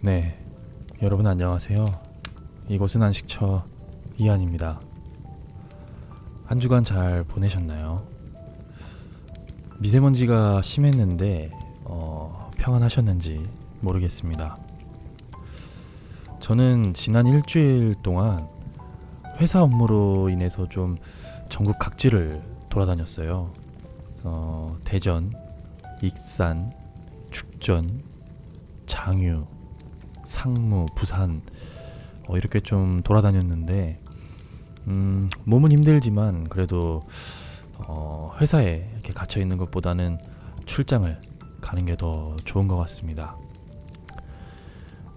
네, 여러분 안녕하세요. 이곳은 안식처 이한입니다. 한 주간 잘 보내셨나요? 미세먼지가 심했는데 어, 평안하셨는지 모르겠습니다. 저는 지난 일주일 동안 회사 업무로 인해서 좀 전국 각지를 돌아다녔어요. 어, 대전, 익산, 축전, 장유, 상무, 부산 어, 이렇게 좀 돌아다녔는데 음, 몸은 힘들지만 그래도 어, 회사에 이렇게 갇혀 있는 것보다는 출장을 가는 게 더 좋은 것 같습니다.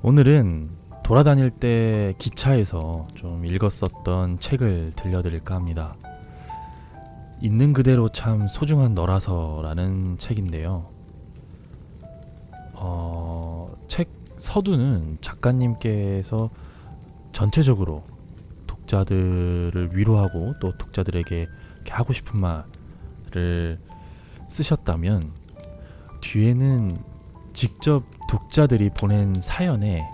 오늘은 돌아다닐 때 기차에서 좀 읽었었던 책을 들려드릴까 합니다. 있는 그대로 참 소중한 너라서라는 책인데요. 서두는 작가님께서 전체적으로 독자들을 위로하고 또 독자들에게 이렇게 하고 싶은 말을 쓰셨다면 뒤에는 직접 독자들이 보낸 사연에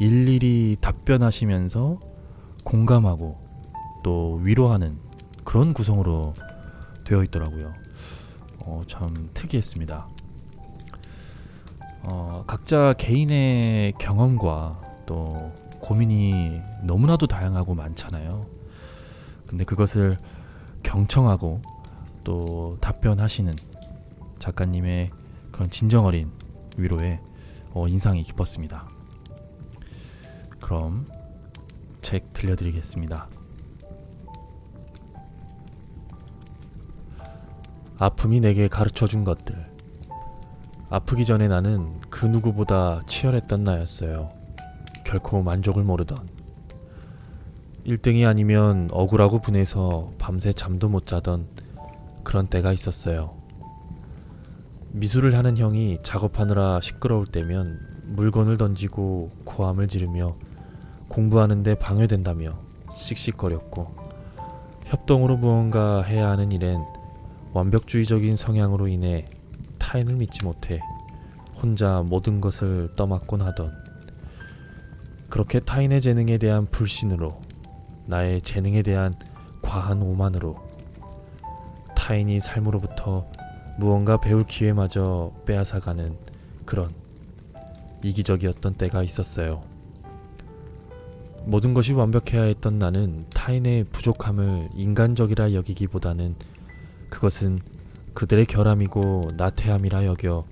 일일이 답변하시면서 공감하고 또 위로하는 그런 구성으로 되어 있더라고요. 어, 참 특이했습니다. 어, 각자 개인의 경험과 또 고민이 너무나도 다양하고 많잖아요. 근데 그것을 경청하고 또 답변하시는 작가님의 그런 진정 어린 위로에 어, 인상이 깊었습니다. 그럼 책 들려드리겠습니다. 아픔이 내게 가르쳐 준 것들. 아프기 전에 나는 그 누구보다 치열했던 나였어요. 결코 만족을 모르던. 1등이 아니면 억울하고 분해서 밤새 잠도 못 자던 그런 때가 있었어요. 미술을 하는 형이 작업하느라 시끄러울 때면 물건을 던지고 고함을 지르며 공부하는데 방해된다며 씩씩거렸고 협동으로 무언가 해야 하는 일엔 완벽주의적인 성향으로 인해 타인을 믿지 못해 혼자 모든 것을 떠맡곤 하던 그렇게 타인의 재능에 대한 불신으로 나의 재능에 대한 과한 오만으로 타인이 삶으로부터 무언가 배울 기회마저 빼앗아가는 그런 이기적이었던 때가 있었어요. 모든 것이 완벽해야 했던 나는 타인의 부족함을 인간적이라 여기기보다는 그것은 그들의 결함이고 나태함이라 여겨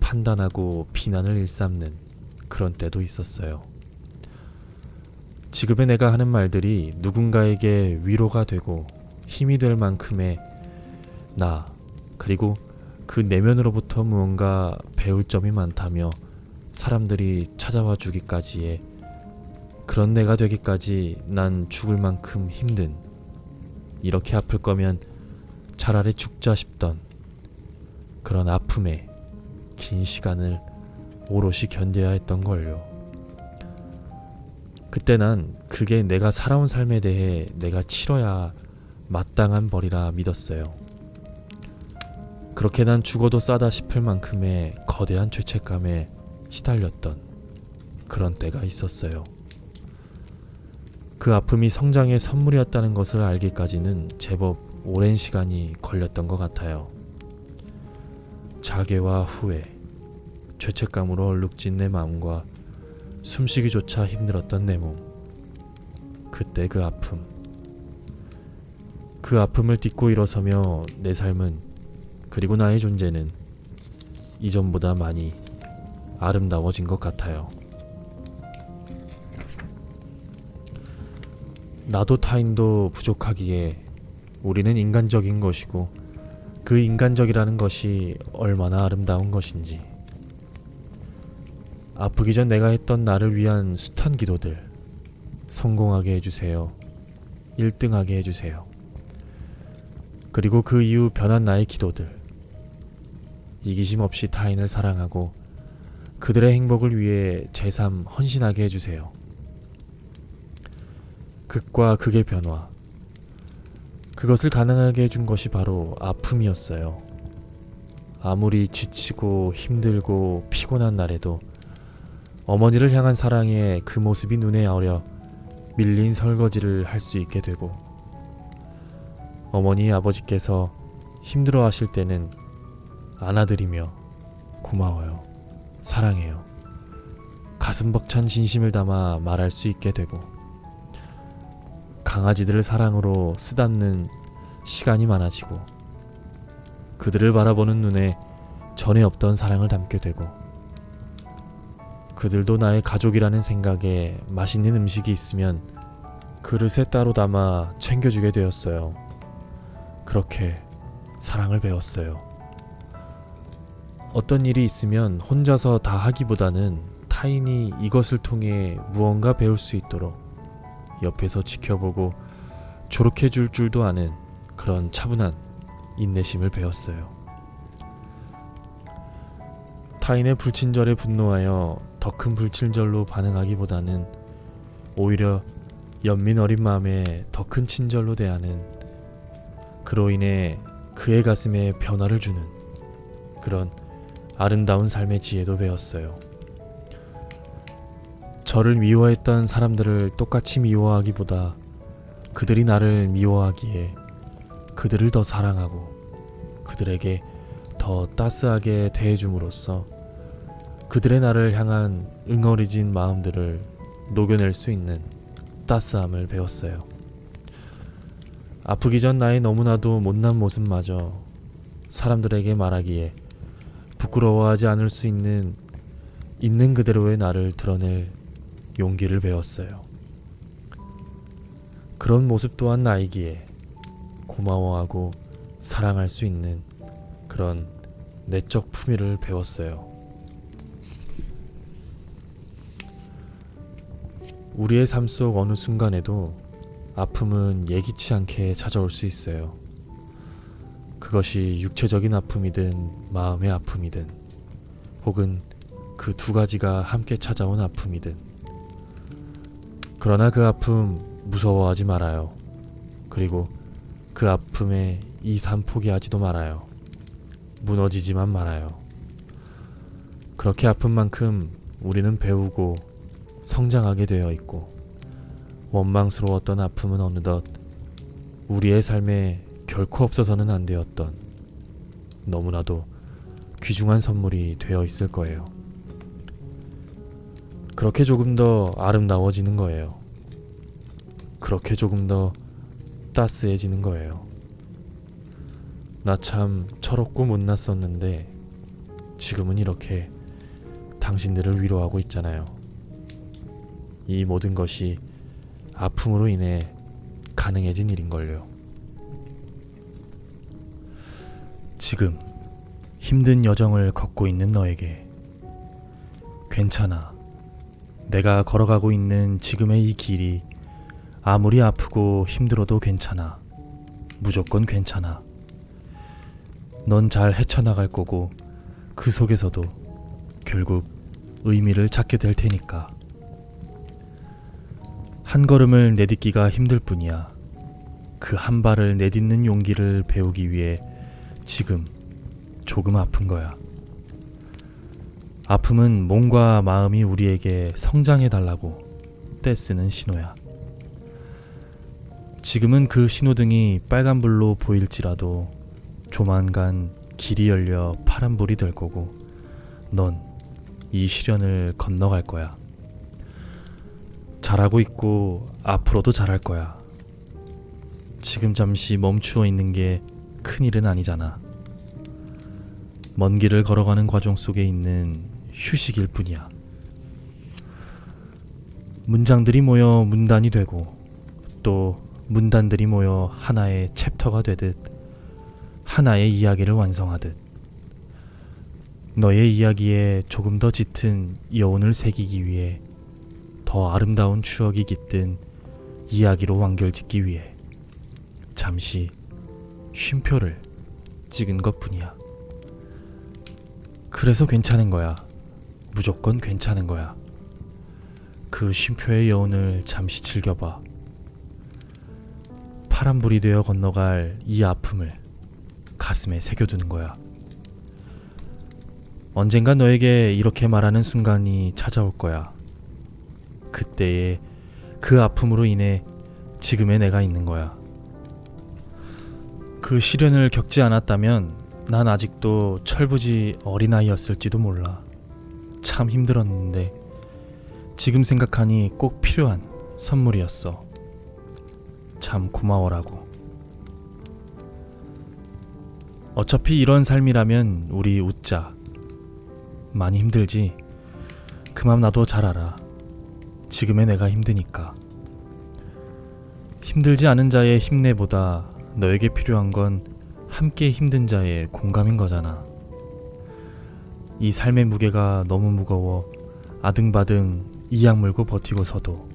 판단하고 비난을 일삼는 그런 때도 있었어요. 지금의 내가 하는 말들이 누군가에게 위로가 되고 힘이 될 만큼의 나 그리고 그 내면으로부터 무언가 배울 점이 많다며 사람들이 찾아와 주기까지의 그런 내가 되기까지 난 죽을 만큼 힘든 이렇게 아플 거면 차라리 죽자 싶던 그런 아픔에 긴 시간을 오롯이 견뎌야 했던 걸요. 그때 난 그게 내가 살아온 삶에 대해 내가 치러야 마땅한 벌이라 믿었어요. 그렇게 난 죽어도 싸다 싶을 만큼의 거대한 죄책감에 시달렸던 그런 때가 있었어요. 그 아픔이 성장의 선물이었다는 것을 알기까지는 제법 오랜 시간이 걸렸던 것 같아요. 자괴와 후회, 죄책감으로 얼룩진 내 마음과 숨쉬기조차 힘들었던 내 몸. 그때 그 아픔. 그 아픔을 딛고 일어서며 내 삶은 그리고 나의 존재는 이전보다 많이 아름다워진 것 같아요. 나도 타인도 부족하기에 우리는 인간적인 것이고 그 인간적이라는 것이 얼마나 아름다운 것인지 아프기 전 내가 했던 나를 위한 숱한 기도들 성공하게 해주세요. 1등하게 해주세요. 그리고 그 이후 변한 나의 기도들 이기심 없이 타인을 사랑하고 그들의 행복을 위해 제3 헌신하게 해주세요. 극과 극의 변화 그것을 가능하게 해준 것이 바로 아픔이었어요. 아무리 지치고 힘들고 피곤한 날에도 어머니를 향한 사랑에 그 모습이 눈에 어려 밀린 설거지를 할 수 있게 되고 어머니 아버지께서 힘들어 하실 때는 안아드리며 고마워요. 사랑해요. 가슴 벅찬 진심을 담아 말할 수 있게 되고 강아지들을 사랑으로 쓰담는 시간이 많아지고 그들을 바라보는 눈에 전에 없던 사랑을 담게 되고 그들도 나의 가족이라는 생각에 맛있는 음식이 있으면 그릇에 따로 담아 챙겨주게 되었어요. 그렇게 사랑을 배웠어요. 어떤 일이 있으면 혼자서 다 하기보다는 타인이 이것을 통해 무언가 배울 수 있도록 옆에서 지켜보고 조력해 줄 줄도 아는 그런 차분한 인내심을 배웠어요. 타인의 불친절에 분노하여 더 큰 불친절로 반응하기보다는 오히려 연민 어린 마음에 더 큰 친절로 대하는 그로 인해 그의 가슴에 변화를 주는 그런 아름다운 삶의 지혜도 배웠어요. 저를 미워했던 사람들을 똑같이 미워하기보다 그들이 나를 미워하기에 그들을 더 사랑하고 그들에게 더 따스하게 대해줌으로써 그들의 나를 향한 응어리진 마음들을 녹여낼 수 있는 따스함을 배웠어요. 아프기 전 나의 너무나도 못난 모습마저 사람들에게 말하기에 부끄러워하지 않을 수 있는 있는 그대로의 나를 드러낼 용기를 배웠어요. 그런 모습 또한 나이기에 고마워하고 사랑할 수 있는 그런 내적 품위를 배웠어요. 우리의 삶 속 어느 순간에도 아픔은 예기치 않게 찾아올 수 있어요. 그것이 육체적인 아픔이든 마음의 아픔이든 혹은 그 두 가지가 함께 찾아온 아픔이든 그러나 그 아픔 무서워하지 말아요. 그리고 그 아픔에 이산 포기하지도 말아요. 무너지지만 말아요. 그렇게 아픈 만큼 우리는 배우고 성장하게 되어 있고 원망스러웠던 아픔은 어느덧 우리의 삶에 결코 없어서는 안 되었던 너무나도 귀중한 선물이 되어 있을 거예요. 그렇게 조금 더 아름다워지는 거예요. 그렇게 조금 더 따스해지는 거예요. 나 참 철없고 못났었는데 지금은 이렇게 당신들을 위로하고 있잖아요. 이 모든 것이 아픔으로 인해 가능해진 일인걸요. 지금 힘든 여정을 걷고 있는 너에게 괜찮아. 내가 걸어가고 있는 지금의 이 길이 아무리 아프고 힘들어도 괜찮아. 무조건 괜찮아. 넌 잘 헤쳐나갈 거고 그 속에서도 결국 의미를 찾게 될 테니까. 한 걸음을 내딛기가 힘들 뿐이야. 그 한 발을 내딛는 용기를 배우기 위해 지금 조금 아픈 거야. 아픔은 몸과 마음이 우리에게 성장해 달라고 떼쓰는 신호야. 지금은 그 신호등이 빨간불로 보일지라도 조만간 길이 열려 파란불이 될 거고 넌 이 시련을 건너갈 거야. 잘하고 있고 앞으로도 잘할 거야. 지금 잠시 멈추어 있는 게 큰일은 아니잖아. 먼 길을 걸어가는 과정 속에 있는 휴식일 뿐이야. 문장들이 모여 문단이 되고 또 문단들이 모여 하나의 챕터가 되듯 하나의 이야기를 완성하듯 너의 이야기에 조금 더 짙은 여운을 새기기 위해 더 아름다운 추억이 깃든 이야기로 완결짓기 위해 잠시 쉼표를 찍은 것 뿐이야. 그래서 괜찮은 거야. 무조건 괜찮은 거야. 그 쉼표의 여운을 잠시 즐겨봐. 파란불이 되어 건너갈 이 아픔을 가슴에 새겨두는 거야. 언젠가 너에게 이렇게 말하는 순간이 찾아올 거야. 그때의 그 아픔으로 인해 지금의 내가 있는 거야. 그 시련을 겪지 않았다면 난 아직도 철부지 어린아이였을지도 몰라. 참 힘들었는데 지금 생각하니 꼭 필요한 선물이었어. 참 고마워라고. 어차피 이런 삶이라면 우리 웃자. 많이 힘들지. 그맘 나도 잘 알아. 지금의 내가 힘드니까. 힘들지 않은 자의 힘내보다 너에게 필요한 건 함께 힘든 자의 공감인 거잖아. 이 삶의 무게가 너무 무거워 아등바등 이악 물고 버티고 서도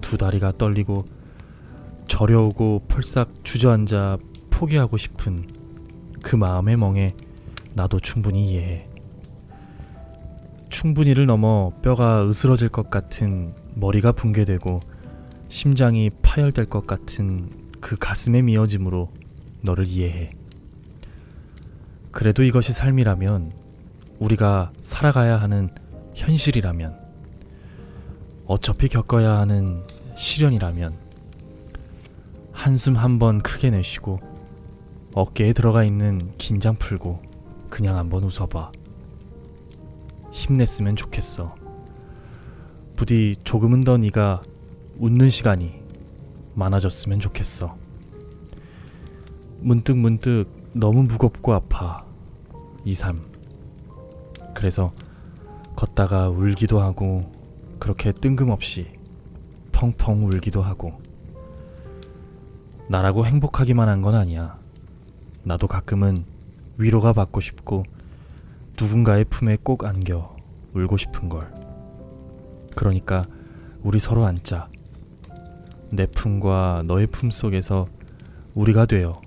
두 다리가 떨리고 저려오고 펄싹 주저앉아 포기하고 싶은 그 마음의 멍에 나도 충분히 이해해. 충분히를 넘어 뼈가 으스러질 것 같은 머리가 붕괴되고 심장이 파열될 것 같은 그 가슴의 미어짐으로 너를 이해해. 그래도 이것이 삶이라면 우리가 살아가야 하는 현실이라면 어차피 겪어야 하는 시련이라면 한숨 한 번 크게 내쉬고 어깨에 들어가 있는 긴장 풀고 그냥 한번 웃어봐. 힘냈으면 좋겠어. 부디 조금은 더 네가 웃는 시간이 많아졌으면 좋겠어. 문득 문득 너무 무겁고 아파. 이 삶. 그래서 걷다가 울기도 하고 그렇게 뜬금없이 펑펑 울기도 하고 나라고 행복하기만 한 건 아니야. 나도 가끔은 위로가 받고 싶고 누군가의 품에 꼭 안겨 울고 싶은 걸. 그러니까 우리 서로 앉자. 내 품과 너의 품 속에서 우리가 되어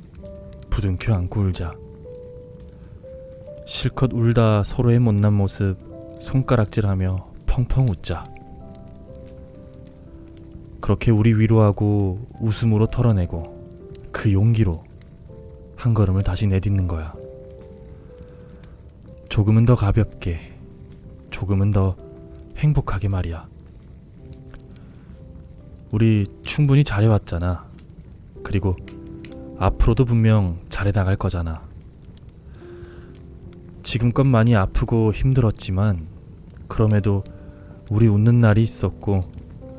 부둥켜 안고 울자. 실컷 울다 서로의 못난 모습 손가락질하며 펑펑 웃자. 그렇게 우리 위로하고 웃음으로 털어내고 그 용기로 한 걸음을 다시 내딛는 거야. 조금은 더 가볍게, 조금은 더 행복하게 말이야. 우리 충분히 잘해왔잖아. 그리고 앞으로도 분명 잘해 나갈 거잖아. 지금껏 많이 아프고 힘들었지만 그럼에도 우리 웃는 날이 있었고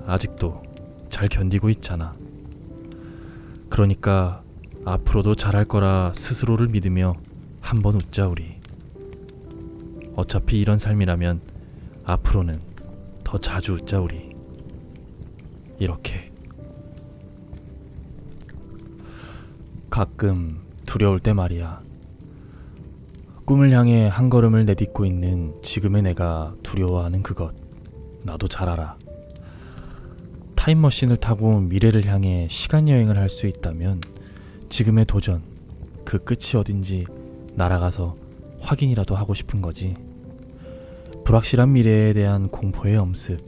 아직도 잘 견디고 있잖아. 그러니까 앞으로도 잘할 거라 스스로를 믿으며 한번 웃자 우리. 어차피 이런 삶이라면 앞으로는 더 자주 웃자 우리. 이렇게. 가끔 두려울 때 말이야. 꿈을 향해 한 걸음을 내딛고 있는 지금의 내가 두려워하는 그것. 나도 잘 알아. 타임머신을 타고 미래를 향해 시간 여행을 할 수 있다면 지금의 도전, 그 끝이 어딘지 날아가서 확인이라도 하고 싶은 거지. 불확실한 미래에 대한 공포의 엄습,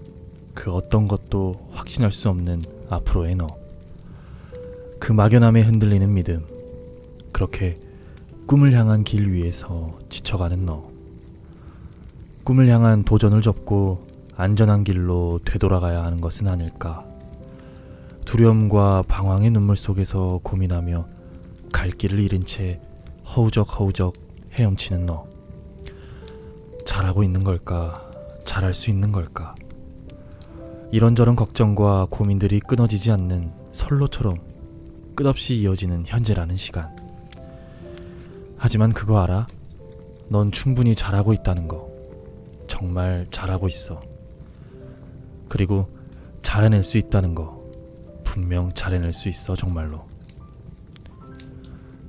그 어떤 것도 확신할 수 없는 앞으로의 너. 그 막연함에 흔들리는 믿음. 그렇게 꿈을 향한 길 위에서 지쳐가는 너. 꿈을 향한 도전을 접고 안전한 길로 되돌아가야 하는 것은 아닐까. 두려움과 방황의 눈물 속에서 고민하며 갈 길을 잃은 채 허우적 허우적 헤엄치는 너. 잘하고 있는 걸까? 잘할 수 있는 걸까? 이런저런 걱정과 고민들이 끊어지지 않는 선로처럼 끝없이 이어지는 현재라는 시간. 하지만 그거 알아? 넌 충분히 잘하고 있다는 거. 정말 잘하고 있어. 그리고 잘해낼 수 있다는 거. 분명 잘해낼 수 있어, 정말로.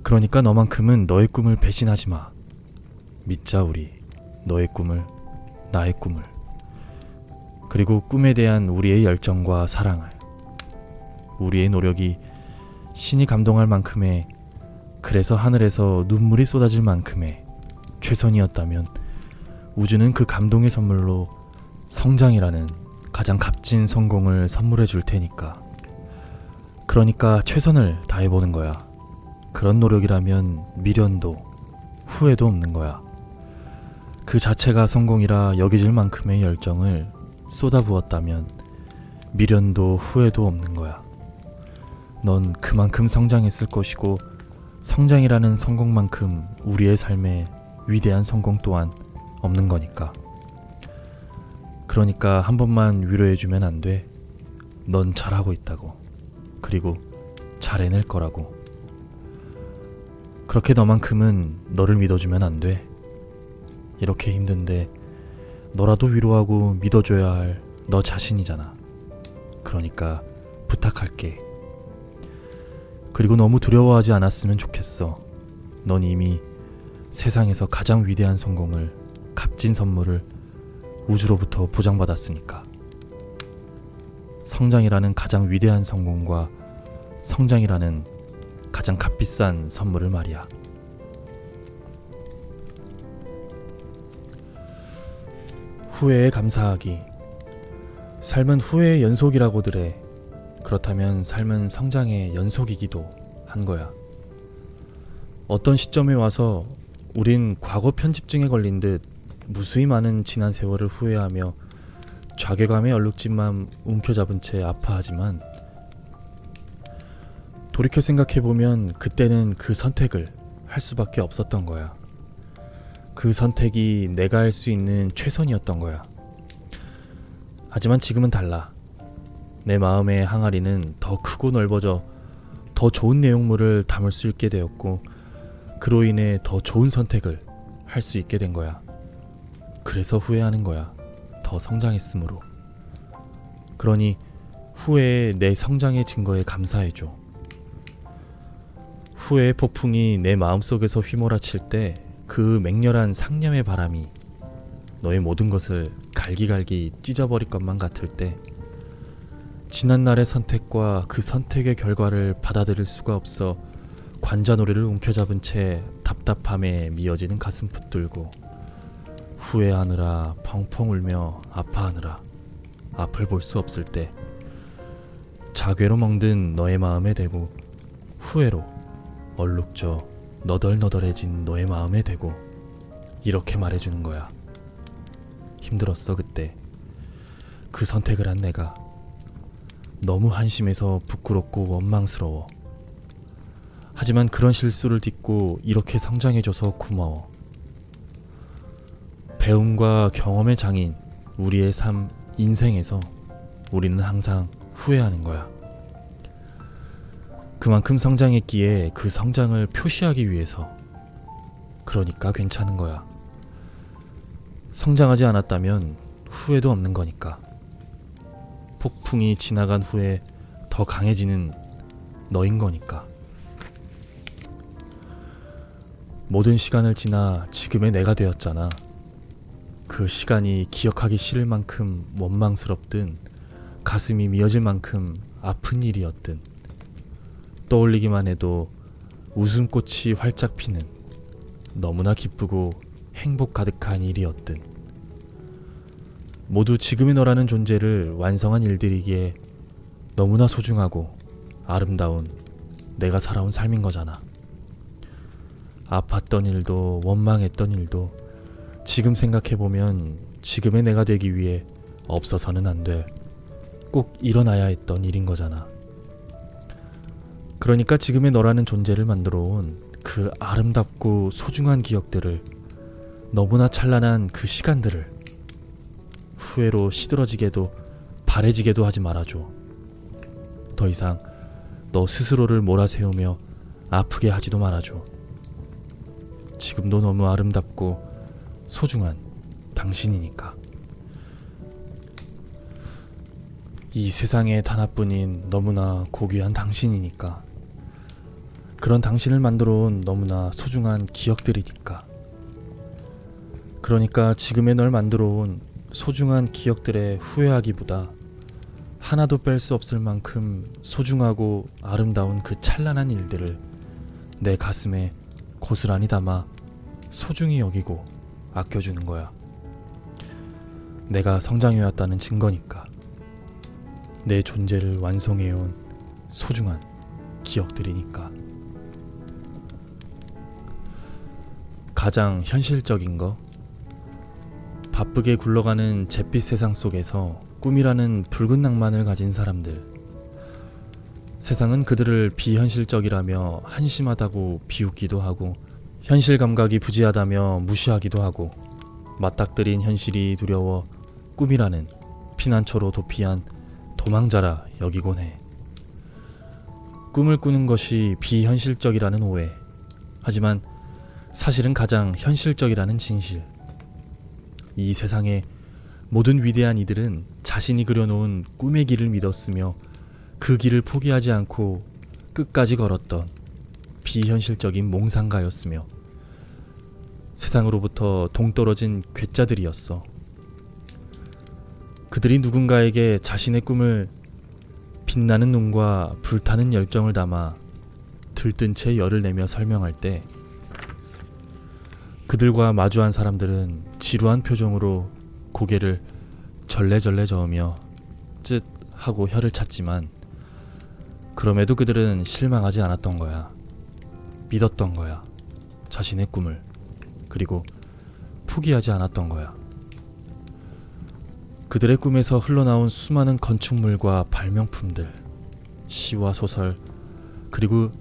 그러니까 너만큼은 너의 꿈을 배신하지 마. 믿자, 우리. 너의 꿈을, 나의 꿈을. 그리고 꿈에 대한 우리의 열정과 사랑을. 우리의 노력이 신이 감동할 만큼의 그래서 하늘에서 눈물이 쏟아질 만큼의 최선이었다면 우주는 그 감동의 선물로 성장이라는 가장 값진 성공을 선물해 줄 테니까. 그러니까 최선을 다해보는 거야. 그런 노력이라면 미련도 후회도 없는 거야. 그 자체가 성공이라 여겨질 만큼의 열정을 쏟아부었다면 미련도 후회도 없는 거야. 넌 그만큼 성장했을 것이고 성장이라는 성공만큼 우리의 삶에 위대한 성공 또한 없는 거니까. 그러니까 한 번만 위로해주면 안 돼. 넌 잘하고 있다고. 그리고 잘 해낼 거라고. 그렇게 너만큼은 너를 믿어주면 안 돼. 이렇게 힘든데 너라도 위로하고 믿어줘야 할 너 자신이잖아. 그러니까 부탁할게. 그리고 너무 두려워하지 않았으면 좋겠어. 넌 이미 세상에서 가장 위대한 성공을 값진 선물을 우주로부터 보장받았으니까. 성장이라는 가장 위대한 성공과 성장이라는 가장 값비싼 선물을 말이야. 후회에 감사하기. 삶은 후회의 연속이라고들 해. 그렇다면 삶은 성장의 연속이기도 한 거야. 어떤 시점에 와서 우린 과거 편집증에 걸린 듯 무수히 많은 지난 세월을 후회하며 좌괴감의 얼룩짐만 움켜잡은 채 아파하지만 돌이켜 생각해보면 그때는 그 선택을 할 수밖에 없었던 거야. 그 선택이 내가 할 수 있는 최선이었던 거야. 하지만 지금은 달라. 내 마음의 항아리는 더 크고 넓어져 더 좋은 내용물을 담을 수 있게 되었고 그로 인해 더 좋은 선택을 할 수 있게 된 거야. 그래서 후회하는 거야. 더 성장했으므로. 그러니 후회에 내 성장의 증거에 감사해줘. 후회의 폭풍이 내 마음속에서 휘몰아칠 때 그 맹렬한 상념의 바람이 너의 모든 것을 갈기갈기 찢어버릴 것만 같을 때 지난날의 선택과 그 선택의 결과를 받아들일 수가 없어 관자놀이를 움켜잡은 채 답답함에 미어지는 가슴 붙들고 후회하느라 펑펑 울며 아파하느라 앞을 볼 수 없을 때 자괴로 멍든 너의 마음에 대고 후회로 얼룩져 너덜너덜해진 너의 마음에 대고 이렇게 말해주는 거야. 힘들었어 그때 그 선택을 한 내가 너무 한심해서 부끄럽고 원망스러워. 하지만 그런 실수를 딛고 이렇게 성장해줘서 고마워. 배움과 경험의 장인 우리의 삶 인생에서 우리는 항상 후회하는 거야. 그만큼 성장했기에 그 성장을 표시하기 위해서 그러니까 괜찮은 거야. 성장하지 않았다면 후회도 없는 거니까. 폭풍이 지나간 후에 더 강해지는 너인 거니까. 모든 시간을 지나 지금의 내가 되었잖아. 그 시간이 기억하기 싫을 만큼 원망스럽든 가슴이 미어질 만큼 아픈 일이었든 떠올리기만 해도 웃음꽃이 활짝 피는 너무나 기쁘고 행복 가득한 일이었든 모두 지금의 너라는 존재를 완성한 일들이기에 너무나 소중하고 아름다운 내가 살아온 삶인 거잖아. 아팠던 일도 원망했던 일도 지금 생각해보면 지금의 내가 되기 위해 없어서는 안 돼. 꼭 일어나야 했던 일인 거잖아. 그러니까 지금의 너라는 존재를 만들어 온 그 아름답고 소중한 기억들을 너무나 찬란한 그 시간들을 후회로 시들어지게도 바래지게도 하지 말아줘. 더 이상 너 스스로를 몰아세우며 아프게 하지도 말아줘. 지금도 너무 아름답고 소중한 당신이니까. 이 세상에 단 하뿐인 너무나 고귀한 당신이니까. 그런 당신을 만들어 온 너무나 소중한 기억들이니까. 그러니까 지금의 널 만들어 온 소중한 기억들에 후회하기보다 하나도 뺄 수 없을 만큼 소중하고 아름다운 그 찬란한 일들을 내 가슴에 고스란히 담아 소중히 여기고 아껴주는 거야. 내가 성장해왔다는 증거니까. 내 존재를 완성해온 소중한 기억들이니까. 가장 현실적인 거 바쁘게 굴러가는 잿빛 세상 속에서 꿈이라는 붉은 낭만을 가진 사람들. 세상은 그들을 비현실적이라며 한심하다고 비웃기도 하고 현실 감각이 부지하다며 무시하기도 하고 맞닥뜨린 현실이 두려워 꿈이라는 피난처로 도피한 도망자라 여기곤 해. 꿈을 꾸는 것이 비현실적이라는 오해. 하지만 사실은 가장 현실적이라는 진실. 이 세상의 모든 위대한 이들은 자신이 그려놓은 꿈의 길을 믿었으며 그 길을 포기하지 않고 끝까지 걸었던 비현실적인 몽상가였으며 세상으로부터 동떨어진 괴짜들이었어. 그들이 누군가에게 자신의 꿈을 빛나는 눈과 불타는 열정을 담아 들뜬 채 열을 내며 설명할 때 그들과 마주한 사람들은 지루한 표정으로 고개를 절레절레 저으며 쯧 하고 혀를 찼지만 그럼에도 그들은 실망하지 않았던 거야. 믿었던 거야. 자신의 꿈을. 그리고 포기하지 않았던 거야. 그들의 꿈에서 흘러나온 수많은 건축물과 발명품들, 시와 소설, 그리고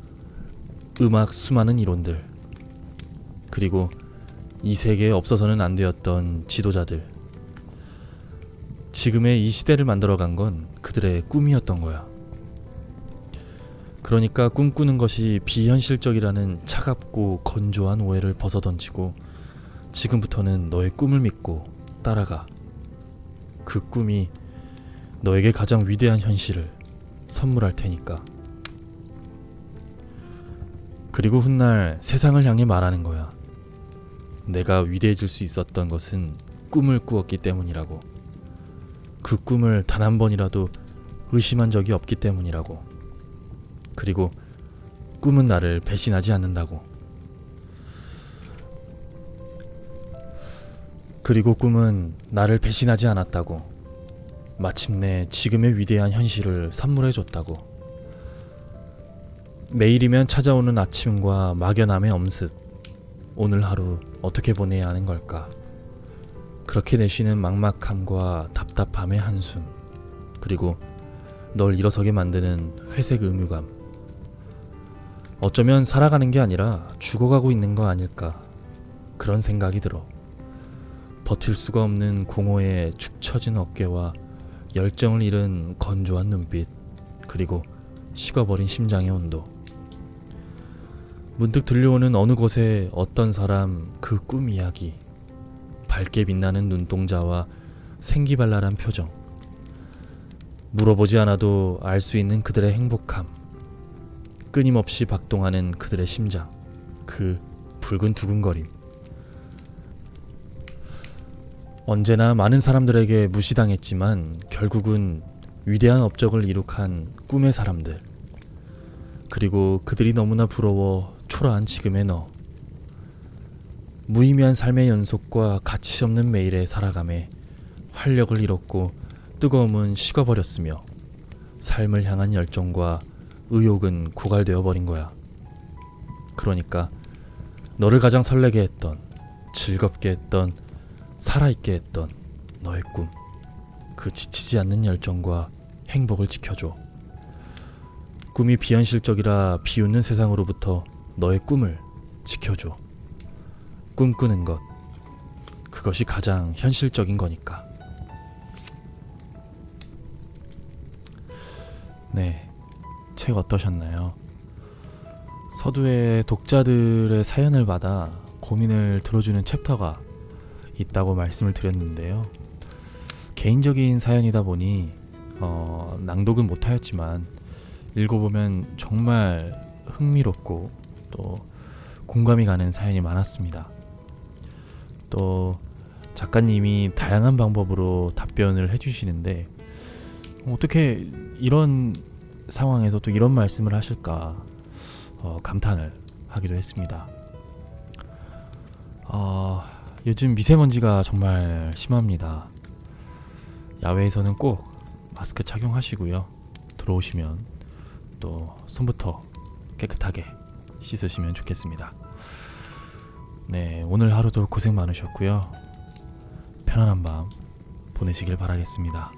음악 수많은 이론들, 그리고 이 세계에 없어서는 안 되었던 지도자들. 지금의 이 시대를 만들어간 건 그들의 꿈이었던 거야. 그러니까 꿈꾸는 것이 비현실적이라는 차갑고 건조한 오해를 벗어던지고 지금부터는 너의 꿈을 믿고 따라가. 그 꿈이 너에게 가장 위대한 현실을 선물할 테니까. 그리고 훗날 세상을 향해 말하는 거야. 내가 위대해질 수 있었던 것은 꿈을 꾸었기 때문이라고. 그 꿈을 단 한 번이라도 의심한 적이 없기 때문이라고. 그리고 꿈은 나를 배신하지 않는다고. 그리고 꿈은 나를 배신하지 않았다고. 마침내 지금의 위대한 현실을 선물해 줬다고. 매일이면 찾아오는 아침과 막연함의 엄습. 오늘 하루 어떻게 보내야 하는 걸까? 그렇게 내쉬는 막막함과 답답함의 한숨. 그리고 널 일어서게 만드는 회색 의무감. 어쩌면 살아가는 게 아니라 죽어가고 있는 거 아닐까. 그런 생각이 들어. 버틸 수가 없는 공허에 축 처진 어깨와 열정을 잃은 건조한 눈빛, 그리고 식어버린 심장의 온도. 문득 들려오는 어느 곳에 어떤 사람 그 꿈 이야기. 밝게 빛나는 눈동자와 생기발랄한 표정. 물어보지 않아도 알 수 있는 그들의 행복함. 끊임없이 박동하는 그들의 심장. 그 붉은 두근거림. 언제나 많은 사람들에게 무시당했지만 결국은 위대한 업적을 이룩한 꿈의 사람들. 그리고 그들이 너무나 부러워 초라한 지금의 너. 무의미한 삶의 연속과 가치 없는 매일의 살아감에 활력을 잃었고 뜨거움은 식어버렸으며 삶을 향한 열정과 의욕은 고갈되어 버린 거야. 그러니까 너를 가장 설레게 했던, 즐겁게 했던, 살아있게 했던 너의 꿈. 그 지치지 않는 열정과 행복을 지켜줘. 꿈이 비현실적이라 비웃는 세상으로부터 너의 꿈을 지켜줘. 꿈꾸는 것. 그것이 가장 현실적인 거니까. 네. 책 어떠셨나요? 서두에 독자들의 사연을 받아 고민을 들어주는 챕터가 있다고 말씀을 드렸는데요. 개인적인 사연이다 보니 어, 낭독은 못하였지만 읽어보면 정말 흥미롭고 또 공감이 가는 사연이 많았습니다. 또 작가님이 다양한 방법으로 답변을 해주시는데 어떻게 이런 상황에서 또 이런 말씀을 하실까 어, 감탄을 하기도 했습니다. 어, 요즘 미세먼지가 정말 심합니다. 야외에서는 꼭 마스크 착용하시고요. 들어오시면 또 손부터 깨끗하게 씻으시면 좋겠습니다. 네, 오늘 하루도 고생 많으셨고요. 편안한 밤 보내시길 바라겠습니다.